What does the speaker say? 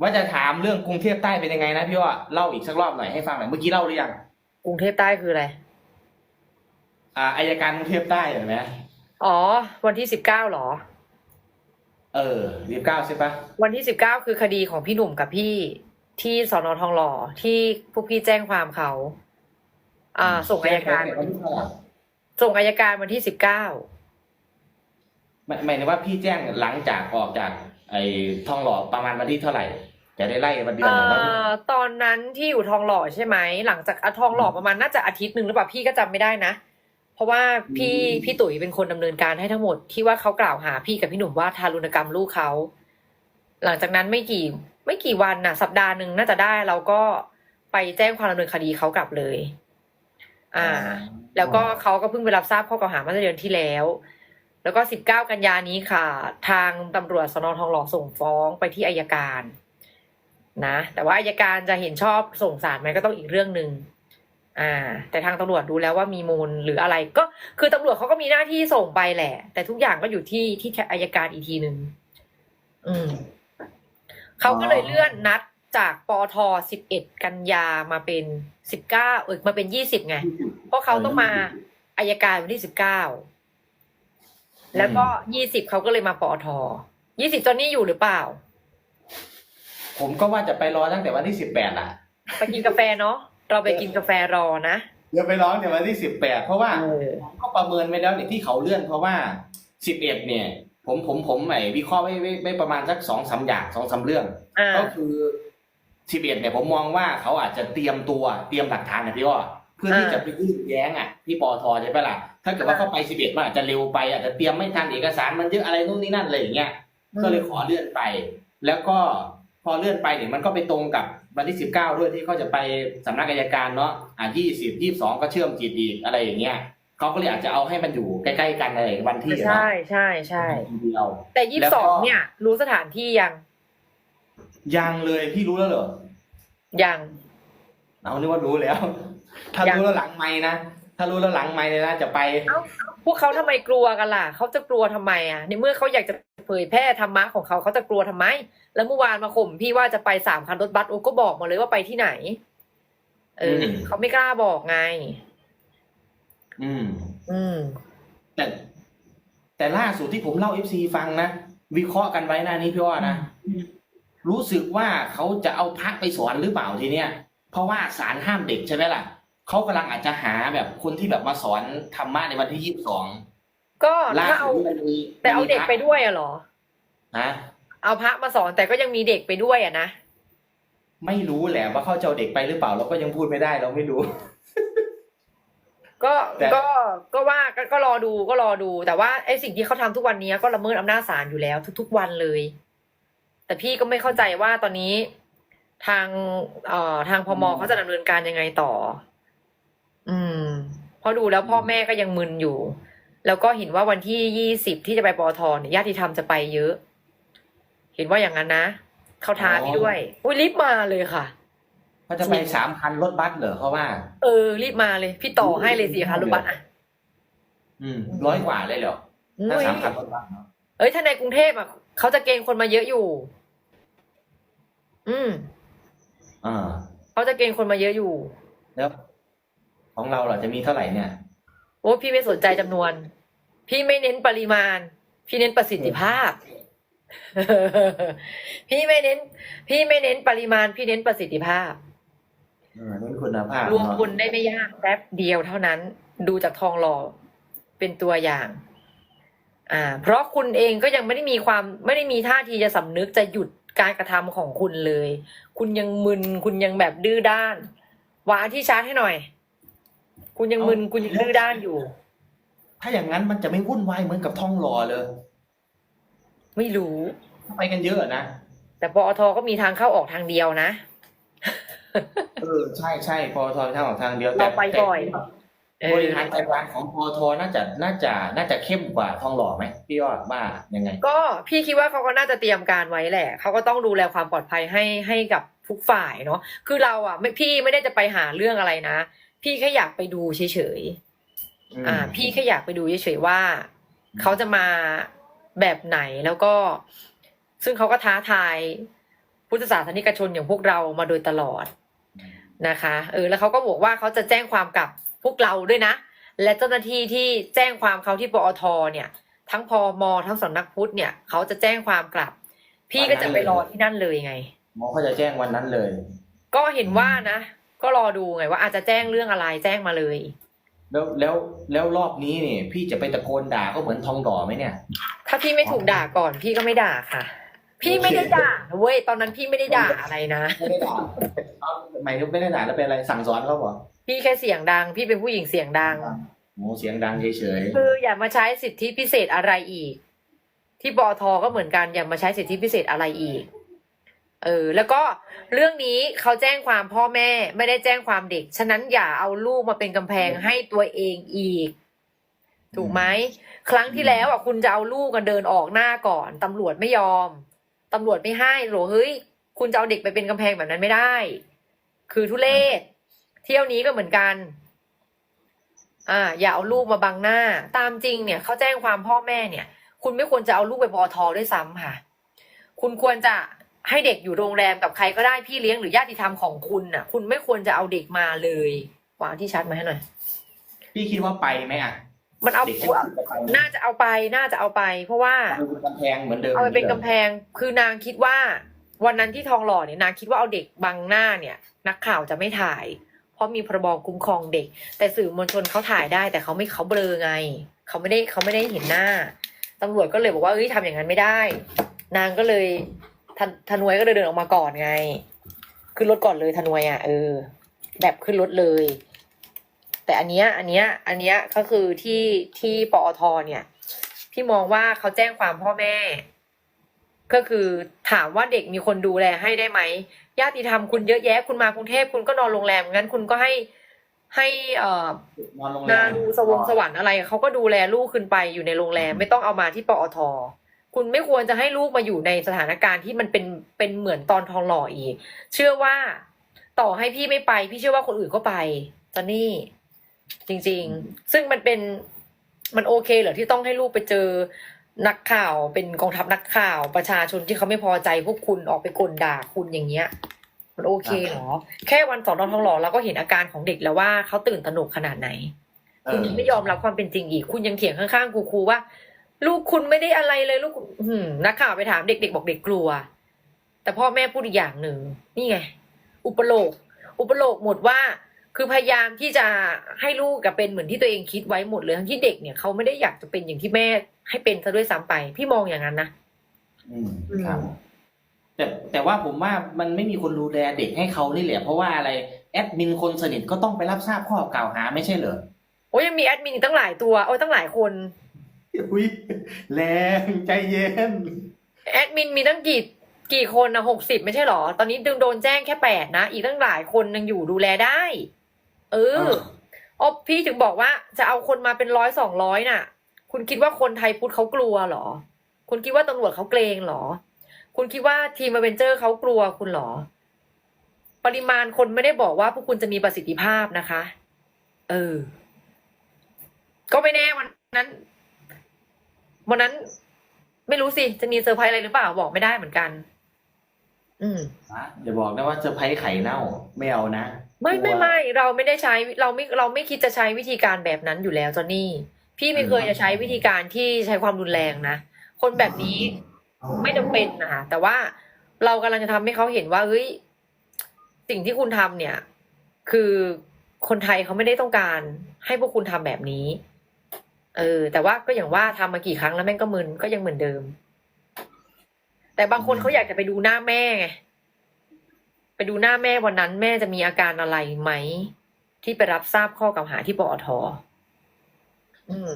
ว่าจะถามเรื่องกรุงเทพใต้เป็นยังไงนะพี่ว่าเล่าอีกสักรอบหน่อยให้ฟังหน่อยเมื่อกี้เล่าหรือยังกรุงเทพใต้คืออะไร อ่าอายการกรุงเทพใต้เห็นไหมอ๋อ วันที่สิบเก้าหรอ เออรีบเก้าใช่ปะวันที่สิบเก้าคือคดีของพี่หนุ่มกับพี่ที่สอนอทองหล่อที่พวกพี่แจ้งความเขา อ่า ส่งอายการแจ้งไปวันที่เท่าไหร่ส่งอายการวันที่สิบเก้าหมายหมายถึงว่าพี่แจ้งหลังจากออกจาก ไอ้ทองหล่อประมาณวันที่เท่าไหร่ จะได้ไล่วันเดือนอ่หรือว่าาตอนนั้นที่อยู่ทองหล่อใช่ไหม หลังจากอะทองหล่อประมาณน่าจะอาทิตย์หนึ่งหรือเปล่าพี่ก็จำไม่ได้นะ เพราะว่าพี่พี่ตุ๋ยเป็นคนดำเนินการให้ทั้งหมดที่ว่าเขากล่าวหาพี่กับพี่หนุ่มว่าทารุณกรรมลูกเขา หลังจากนั้นไม่กี่ ไม่กี่วันน่ะสัปดาห์หนึ่งน่าจะได้เราก็ไปแจ้งความดำเนินคดีเขากลับเลย อ่า แล้วก็เขาก็เพิ่งไปรับทราบข้อกล่าวหาเมื่อเดือนที่แล้ว แล้วก็ 19 กันยานี้ค่ะ ทางตำรวจสนทองหล่อส่งฟ้องไปที่อายการ นะแต่ว่าอายการจะเห็นชอบส่งสารไหมก็ต้องอีกเรื่องหนึ่งอ่า แต่ทางตำรวจดูแล้วว่ามีมูลหรืออะไรก็คือตำรวจเขาก็มีหน้าที่ส่งไปแหละ แต่ทุกอย่างก็อยู่ที่ที่อายการอีกทีหนึ่งอืมเขาก็เลยเลื่อนนัดจากปอท11กันยามาเป็น19เออมาเป็น20ไง เพราะเขาต้องมาอายการวันที่สิบเก้าแล้วก็ยี่สิบเขาก็เลยมาปอทยี่สิบตอนนี้อยู่หรือเปล่า ผมก็ว่าจะไปรอตั้งแต่วันที่สิบแปดอะ ไปกินกาแฟเนาะเราไปกินกาแฟรอนะเดี๋ยวไปร้องแต่วันที่สิบแปดเพราะว่าเออก็ประเมินไว้แล้วเนี่ยที่เขาเลื่อนเพราะว่าสิบเอ็ดเนี่ย ผมผมผมไอ้วิเคราะห์ไว้ไว้ไว้ประมาณสักสองสามอย่างสองสามเรื่องอ่าก็คือสิบเอ็ดเนี่ยผมมองว่าเขาอาจจะเตรียมตัวเตรียมหลักฐานนะพี่ว่าเพื่อที่อ่าจะไปยื่นแย้งอะที่ปอทใช่ปะล่ะถ้าเกิดว่าอ่าเขาไปสิบเอ็ดมันอาจจะเร็วไปอาจจะเตรียมไม่ทันเอกสารมันเยอะอะไรนู่นนี่นั่นอะไรอย่างเงี้ยก็เลยขอเลื่อนไป แล้วก็พ อเลื่อนไปเนี่ยมันก็ไปตรงกับวันที่สิบเก้าด้วยที่เขาจะไปสำนักอายการเนาะอ่ายี่สิบยี่สองก็เชื่อมจิตอีกอะไรอย่างเงี้ยเขาก็เลยอาจจะเอาให้มันอยู่ใกล้ๆกันอะไรวันที่เนาะใช่ใช่ใช่ทีเดียวแต่ยี่แล้สิบสวก็องเนี่ย รู้สถานที่ยัง ยังเลยพี่รู้แล้วเหรอยังเอานึกว่ารู้แล้ว ถ้ายังรู้แล้วหลังไม่นะถ้ารู้แล้วหลังไม่เนี่ยนะจะไปพวกเขาทำไมกลัวกันล่ะเขาจะกลัวทำไมอะในเมื่อเขาอยากจะเผยแพร่ธรรมะของเขาเขาจะกลัวทำไม แล้วเมื่อวานมาข่มพี่ว่าจะไปสามคันรถบัสโอ้ก็บอกมาเลยว่าไปที่ไหน เอออมเขาไม่กล้าบอกไง อืม อืม แต่ แต่ล่าสุดที่ผมเล่าเอฟซีฟังนะวิเคราะห์กันไว้หน้านี้พี่ว่านะรู้สึกว่าเขาจะเอาพระไปสอนหรือเปล่าทีเนี้ยเพราะว่าศาลห้ามเด็กใช่ไหมล่ะเขากำลังอาจจะหาแบบคนที่แบบมาสอนธรรมะในวันที่ยี่สิบสองก็ล่าถ้าสุเอาดที่มันมีแต่เอาเด็กมีพระไปด้วยอะเหรอนะ เอาพระมาสอนแต่ก็ยังมีเด็กไปด้วยอะนะ ไม่รู้แหละว่าเขาจะเอาเด็กไปหรือเปล่าเราก็ยังพูดไม่ได้เราไม่รู้ ก็แต่ ก็ก็ว่าก็ก็รอดูก็รอดู แต่ว่าไอ้สิ่งที่เขาทำทุกวันนี้ก็ละเมิดอำนาจศาลอยู่แล้ว ทุก ๆ วันเลย แต่พี่ก็ไม่เข้าใจว่าตอนนี้ทางเอ่อทางพมเขาจะดำเนินการยังไงต่อ อืมเพราะดูแล้วพ่อแม่ก็ยังมึนอยู่ แล้วก็เห็นว่าวันที่ยี่สิบที่จะไปปอทเนี่ยญาติธรรมจะไปเยอะ เห็นว่าอย่างนั้นนะ เขาท้าพี่ด้วย อุ้ยรีบมาเลยค่ะเขาจะไปสามพันรถบัสเหรอเขาว่า เออ รีบมาเลย พี่ต่อให้เลยสิคะรถบัสอะ อืมร้อยกว่าเลยเหรอถ้าอุ้ยสามพันรถบัสเนาะเอ้ยถ้าในกรุงเทพอะเขาจะเกณฑ์คนมาเยอะอยู่ อืมอ่าเขาจะเกณฑ์คนมาเยอะอยู่ แล้ว ของเราเหรอจะมีเท่าไหร่เนี่ยโอ้พี่ไม่สนใจจำนวน พี่ไม่เน้นปริมาณ พี่เน้นประสิทธิภาพ พี่ไม่เน้น พี่ไม่เน้นปริมาณ พี่เน้นประสิทธิภาพเออนี่คุณภาพรวมเนาะคุณได้ไม่ยากแป๊บเดียวเท่านั้น ดูจากทองหล่อเป็นตัวอย่าง อ่า เพราะคุณเองก็ยังไม่ได้มีความ ไม่ได้มีท่าทีจะสำนึกจะหยุดการกระทำของคุณเลย คุณยังมึน คุณยังแบบดื้อด้านวางที่ชาร์จให้หน่อย คุณยังมึน คุณยังดื้อด้านอยู่ ถ้าอย่างนั้นมันจะไม่วุ่นวายเหมือนกับท่องรอเลย ไม่รู้ ไปกันเยอะนะ แต่ปอทก็มีทางเข้าออกทางเดียวนะ เออใช่ใช่พอทอทางออกทางเดียวเราไปบ่อยเออบริหารจัดการของพอทน่าจะน่าจะน่าจะเข้มกว่าทองหล่อไหมพี่ว่าว่ายังไง ก็พี่คิดว่าเขาก็น่าจะเตรียมการไว้แหละเขาก็ต้องดูแลความปลอดภัยให้ให้กับทุกฝ่ายเนาะคือเราอะไม่พี่ไม่ได้จะไปหาเรื่องอะไรนะ พี่แค่อยากไปดูเฉยๆอ่า พี่แค่อยากไปดูเฉยๆว่าเขาจะมา แบบไหนแล้วก็ ซึ่งเขาก็ท้าทายพุทธศาสนิกชนอย่างพวกเรามาโดยตลอดนะคะ เออ แล้วเขาก็บอกว่าเขาจะแจ้งความกับพวกเราด้วยนะ และเจ้าหน้าที่ที่แจ้งความเขาที่ปอทเนี่ย ทั้งพมทั้งสำนักพุทธเนี่ยเขาจะแจ้งความกลับ พี่ก็จะไปรอที่นั่นเลยไงหมอเขาจะแจ้งวันนั้นเลย ก็เห็นว่านะ ก็รอดูไงว่าอาจจะแจ้งเรื่องอะไรแจ้งมาเลย แล้วแล้วแล้วรอบนี้เนี่ยพี่จะไปตะโกนด่าก็เหมือนทองด่อไหมเนี่ย ถ้าพี่ไม่ถูกด่าก่อนพี่ก็ไม่ด่าค่ะ พี่ไม่ได้ด่านะเว้ยตอนนั้นพี่ไม่ได้ด่าอะไรนะไม่ได้ด่าเอาหมายถึงไม่ได้ด่าแล้วเป็นอะไรสั่งสอนเขาบอกพี่แค่เสียงดัง พี่เป็นผู้หญิงเสียงดังโมเสียงดังเฉยคืออย่ามาใช้สิทธิพิเศษอะไรอีก ที่ปอทก็เหมือนกันอย่ามาใช้สิทธิพิเศษอะไรอีก เออแล้วก็เรื่องนี้เขาแจ้งความพ่อแม่ไม่ได้แจ้งความเด็ก ฉะนั้นอย่าเอาลูกมาเป็นกำแพงให้ตัวเองอีก ถูกไหมครั้งที่แล้วอะคุณจะเอาลูกกันเดินออกหน้าก่อนตำรวจไม่ยอมตำรวจไม่ให้หรอเฮ้ย คุณจะเอาเด็กไปเป็นกำแพงแบบนั้นไม่ได้ คือทุเลศเที่ยวนี้ก็เหมือนกัน อ่า อย่าเอาลูกมาบังหน้า ตามจริงเนี่ยเขาแจ้งความพ่อแม่เนี่ย คุณไม่ควรจะเอาลูกไปปอทอด้วยซ้ำค่ะ คุณควรจะ ให้เด็กอยู่โรงแรมกับใครก็ได้พี่เลี้ยงหรือญาติธรรมของคุณน่ะ คุณไม่ควรจะเอาเด็กมาเลยวางที่ชัดมาให้หน่อยๆพี่คิดว่าไปไหมอะ มันเอาเด็กจะไปไหมน่าจะเอาไปน่าจะเอาไป เพราะว่า เอาไปเป็นกำแพงเหมือนเดิมเอาไปเป็นกำแพง คือนางคิดว่า วันนั้นที่ทองหล่อเนี่ยนางคิดว่าเอาเด็กบังหน้าเนี่ย นักข่าวจะไม่ถ่าย เพราะมีพรบคุ้มครองเด็ก แต่สื่อมวลชนเขาถ่ายได้ แต่เขาไม่เขาเบลอไงเขาไม่ได้เขาไม่ได้เห็นหน้าตำรวจก็เลยบอกว่าเอ้ยทำอย่างนั้นไม่ได้ นางก็เลย ทนทนวยก็เลยเดินออกมาก่อนไง ขึ้นรถก่อนเลยทนวยอะเออ แบบขึ้นรถเลย แต่อันเนี้ย อันเนี้ย อันเนี้ยก็คือที่ที่ปอทเนี่ย พี่มองว่าเขาแจ้งความพ่อแม่ ก็คือถามว่าเด็กมีคนดูแลให้ได้ไหมญาติธรรมคุณเยอะแยะคุณมากรุงเทพคุณก็นอนโรงแรมงั้นคุณก็ให้ให้เอ่อนอนโรงแรนามดูสวงสวรรค์อะไรเขาก็ดูแลลูกขึ้นไปอยู่ในโรงแรม ไม่ต้องเอามาที่ปอท คุณไม่ควรจะให้ลูกมาอยู่ในสถานการณ์ที่มันเป็นเป็นเหมือนตอนทองหล่ออีก เชื่อว่าต่อให้พี่ไม่ไป พี่เชื่อว่าคนอื่นก็ไปจอนนี่จริง ๆ ซึ่งมันเป็นมันโอเคเหรอที่ต้องให้ลูกไปเจอนักข่าวเป็นกองทัพนักข่าวประชาชนที่เขาไม่พอใจพวกคุณออกไปกลด่าคุณอย่างเงี้ย มันโอเคเหรอ แค่วันสอนทองหล่อเราก็เห็นอาการของเด็กแล้วว่าเขาตื่นตระหนกขนาดไหนเอคุณอยังไม่ยอมรับความเป็นจริงอีก คุณยังเถียงข้างๆครูๆว่า ลูกคุณไม่ได้อะไรเลยลูกหืมนักข่าวไปถามเด็กๆบอกเด็กกลัว แต่พ่อแม่พูดอีกอย่างหนึ่งนี่ไง อุปโลก อุปโลกหมดว่า คือพยายามที่จะให้ลูกกับเป็นเหมือนที่ตัวเองคิดไว้หมดเลยทั้งที่เด็กเนี่ยเขาไม่ได้อยากจะเป็นอย่างที่แม่ให้เป็นซะด้วยซ้ำไป พี่มองอย่างนั้นนะอืมครับแต่แต่ว่าผมว่ามันไม่มีคนดูแลเด็กให้เขานี่แหละเพราะว่าอะไรแอดมินคนสนิทก็ต้องไปรับทราบข้อกล่าวหาไม่ใช่เหรอโอ้ยยังมีแอดมินอีกตั้งหลายตัวโอ้ยตั้งหลายคน อุ้ยแรงใจเย็น แอดมินมีตั้งกี่กี่คนนะหกสิบไม่ใช่หรอ ตอนนี้ดึงโดนแจ้งแค่แปดนะ อีกตั้งหลายคนยังอยู่ดูแลได้เออเอออ๋อพี่ถึงบอกว่าจะเอาคนมาเป็นร้อยสองร้อยน่ะ คุณคิดว่าคนไทยพุทธเขากลัวเหรอ คุณคิดว่าตำรวจเขาเกรงเหรอ คุณคิดว่าทีมอเวนเจอร์เขากลัวคุณเหรอ ปริมาณคนไม่ได้บอกว่าพวกคุณจะมีประสิทธิภาพนะคะ เออ ก็ไม่แน่วันนั้น วันนั้นไม่รู้สิ จะมีเซอร์ไพรส์อะไรหรือเปล่าบอกไม่ได้เหมือนกัน อืมนะอย่าบอกนะว่าเซอร์ไพรส์ไข่เน่าไม่เอานะ ไม่กลัไม่วไม่เราไม่ได้ใช้เราไม่เราไม่คิดจะใช้วิธีการแบบนั้นอยู่แล้วจอนนี่ พี่ไม่เคยอืมจะใช้วิธีการที่ใช้ความรุนแรงนะ คนแบบนี้ไม่จำเป็นนะคะแต่ว่าเรากำลังจะทำให้เขาเห็นว่าเฮ้ยสิ่งที่คุณทำเนี่ย คือคนไทยเขาไม่ได้ต้องการให้พวกคุณทำแบบนี้ เออ แต่ว่าก็อย่างว่าทำมากี่ครั้งแล้วแม่งก็มึนก็ยังเหมือนเดิม แต่บางคนเขาอยากจะไปดูหน้าแม่ไงไปดูหน้าแม่วันนั้นแม่จะมีอาการอะไรไหม ที่ไปรับทราบข้อกล่าวหาที่ปอทอืม